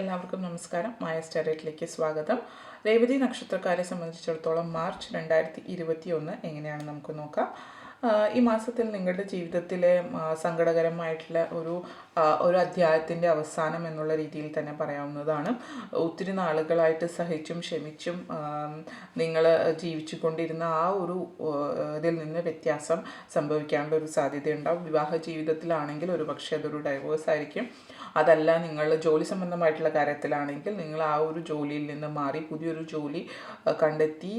എല്ലാവർക്കും നമസ്കാരം. മായ സ്റ്റാരറ്റിലേക്ക് സ്വാഗതം. രേവതി നക്ഷത്രക്കാരെ സംബന്ധിച്ചിടത്തോളം മാർച്ച് രണ്ടായിരത്തി ഇരുപത്തി ഒന്ന് എങ്ങനെയാണ് നമുക്ക് നോക്കാം. ഈ മാസത്തിൽ നിങ്ങളുടെ ജീവിതത്തിലെ സങ്കടകരമായിട്ടുള്ള ഒരു ഒരു അധ്യായത്തിന്റെ അവസാനം എന്നുള്ള രീതിയിൽ തന്നെ പറയാവുന്നതാണ്. ഒത്തിരി നാളുകളായിട്ട് സഹിച്ചും ക്ഷമിച്ചും നിങ്ങൾ ജീവിച്ചു കൊണ്ടിരുന്ന ആ ഒരു ഇതിൽ നിന്ന് വ്യത്യാസം സംഭവിക്കാനുള്ള ഒരു സാധ്യതയുണ്ടാവും. വിവാഹ ജീവിതത്തിലാണെങ്കിൽ ഒരു പക്ഷേ അതൊരു ഡൈവേഴ്സ് ആയിരിക്കും. അതല്ല നിങ്ങൾ ജോലി സംബന്ധമായിട്ടുള്ള കാര്യത്തിലാണെങ്കിൽ നിങ്ങൾ ആ ഒരു ജോലിയിൽ നിന്ന് മാറി പുതിയൊരു ജോലി കണ്ടെത്തി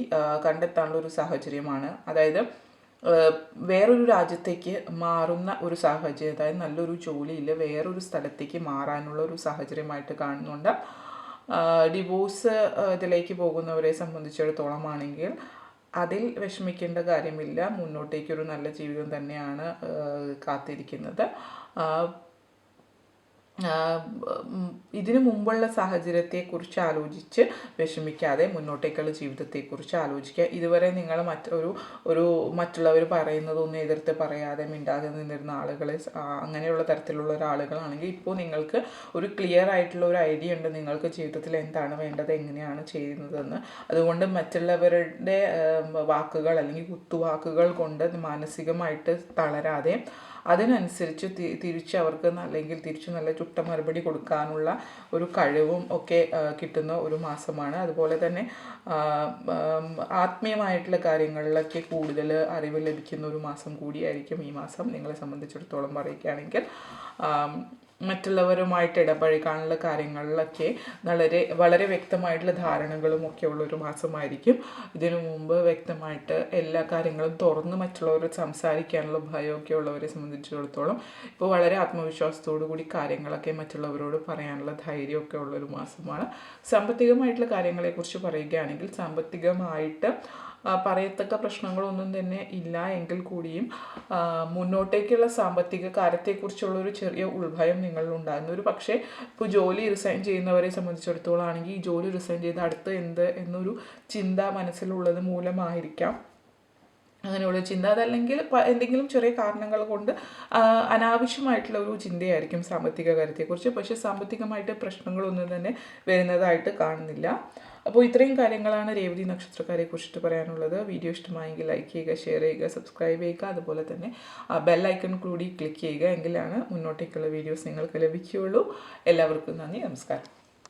കണ്ടെത്താനുള്ള ഒരു സാഹചര്യമാണ്. അതായത് വേറൊരു രാജ്യത്തേക്ക് മാറുന്ന ഒരു സാഹചര്യം അതായത് നല്ലൊരു ജോലിയിൽ വേറൊരു സ്ഥലത്തേക്ക് മാറാനുള്ള ഒരു സാഹചര്യമായിട്ട് കാണുന്നുണ്ട്. ഡിവോഴ്സ് ഇതിലേക്ക് പോകുന്നവരെ സംബന്ധിച്ചിടത്തോളം ആണെങ്കിൽ അതിൽ വിഷമിക്കേണ്ട കാര്യമില്ല. മുന്നോട്ടേക്കൊരു നല്ല ജീവിതം തന്നെയാണ് കാത്തിരിക്കുന്നത്. ഇതിനു മുമ്പുള്ള സാഹചര്യത്തെക്കുറിച്ച് ആലോചിച്ച് വിഷമിക്കാതെ മുന്നോട്ടേക്കുള്ള ജീവിതത്തെക്കുറിച്ച് ആലോചിക്കുക. ഇതുവരെ നിങ്ങൾ മറ്റൊരു ഒരു മറ്റുള്ളവർ പറയുന്നതൊന്നും എതിർത്ത് പറയാതെ മിണ്ടാതെ നിന്നിരുന്ന ആളുകളെ അങ്ങനെയുള്ള തരത്തിലുള്ള ഒരാളുകളാണെങ്കിൽ ഇപ്പോൾ നിങ്ങൾക്ക് ഒരു ക്ലിയർ ആയിട്ടുള്ള ഒരു ഐഡിയ ഉണ്ട് നിങ്ങൾക്ക് ജീവിതത്തിൽ എന്താണ് വേണ്ടത് എങ്ങനെയാണ് ചെയ്യുന്നതെന്ന്. അതുകൊണ്ട് മറ്റുള്ളവരുടെ വാക്കുകൾ അല്ലെങ്കിൽ കുത്തുവാക്കുകൾ കൊണ്ട് മാനസികമായിട്ട് തളരാതെ അതിനനുസരിച്ച് തിരിച്ച് അവർക്ക് അല്ലെങ്കിൽ തിരിച്ച് നല്ല ചുട്ട മറുപടി കൊടുക്കാനുള്ള ഒരു കഴിവും ഒക്കെ കിട്ടുന്ന ഒരു മാസമാണ്. അതുപോലെ തന്നെ ആത്മീയമായിട്ടുള്ള കാര്യങ്ങളിലൊക്കെ കൂടുതൽ അറിവ് ലഭിക്കുന്ന ഒരു മാസം കൂടിയായിരിക്കും ഈ മാസം. നിങ്ങളെ സംബന്ധിച്ചിടത്തോളം പറയുകയാണെങ്കിൽ മറ്റുള്ളവരുമായിട്ട് ഇടപഴകാനുള്ള കാര്യങ്ങളിലൊക്കെ വളരെ വളരെ വ്യക്തമായിട്ടുള്ള ധാരണകളും ഒക്കെ ഉള്ളൊരു മാസമായിരിക്കും. ഇതിനു മുമ്പ് വ്യക്തമായിട്ട് എല്ലാ കാര്യങ്ങളും തുറന്ന് മറ്റുള്ളവരോട് സംസാരിക്കാനുള്ള ഭയമൊക്കെ ഉള്ളവരെ സംബന്ധിച്ചിടത്തോളം ഇപ്പോൾ വളരെ ആത്മവിശ്വാസത്തോടു കൂടി കാര്യങ്ങളൊക്കെ മറ്റുള്ളവരോട് പറയാനുള്ള ധൈര്യമൊക്കെ ഉള്ളൊരു മാസമാണ്. സാമ്പത്തികമായിട്ടുള്ള കാര്യങ്ങളെക്കുറിച്ച് പറയുകയാണെങ്കിൽ സാമ്പത്തികമായിട്ട് പറയത്തക്ക പ്രശ്നങ്ങളൊന്നും തന്നെ ഇല്ല. എങ്കിൽ കൂടിയും മുന്നോട്ടേക്കുള്ള സാമ്പത്തിക കാര്യത്തെക്കുറിച്ചുള്ള ഒരു ചെറിയ ഉൾഭയം നിങ്ങളിൽ ഉണ്ടായിരുന്നു. ഒരു പക്ഷേ ഇപ്പോൾ ജോലി റിസൈൻ ചെയ്യുന്നവരെ സംബന്ധിച്ചിടത്തോളം ആണെങ്കിൽ ഈ ജോലി റിസൈൻ ചെയ്ത് അടുത്ത് എന്ത് എന്നൊരു ചിന്ത മനസ്സിലുള്ളത് മൂലമായിരിക്കാം. അങ്ങനെയുള്ള ചിന്ത. അതല്ലെങ്കിൽ എന്തെങ്കിലും ചെറിയ കാരണങ്ങൾ കൊണ്ട് അനാവശ്യമായിട്ടുള്ള ഒരു ചിന്തയായിരിക്കും സാമ്പത്തിക കാര്യത്തെക്കുറിച്ച്. പക്ഷേ സാമ്പത്തികമായിട്ട് പ്രശ്നങ്ങളൊന്നും തന്നെ വരുന്നതായിട്ട് കാണുന്നില്ല. അപ്പോൾ ഇത്രയും കാര്യങ്ങളാണ് രേവതി നക്ഷത്രക്കാരെ കുറിച്ചിട്ട് പറയാനുള്ളത്. വീഡിയോ ഇഷ്ടമായെങ്കിൽ ലൈക്ക് ചെയ്യുക ഷെയർ ചെയ്യുക സബ്സ്ക്രൈബ് ചെയ്യുക. അതുപോലെ തന്നെ ബെൽ ഐക്കൺ കൂടി ക്ലിക്ക് ചെയ്യുക എങ്കിലാണ് മുന്നോട്ടേക്കുള്ള വീഡിയോസ് നിങ്ങൾക്ക് ലഭിക്കുകയുള്ളൂ. എല്ലാവർക്കും നന്ദി നമസ്കാരം.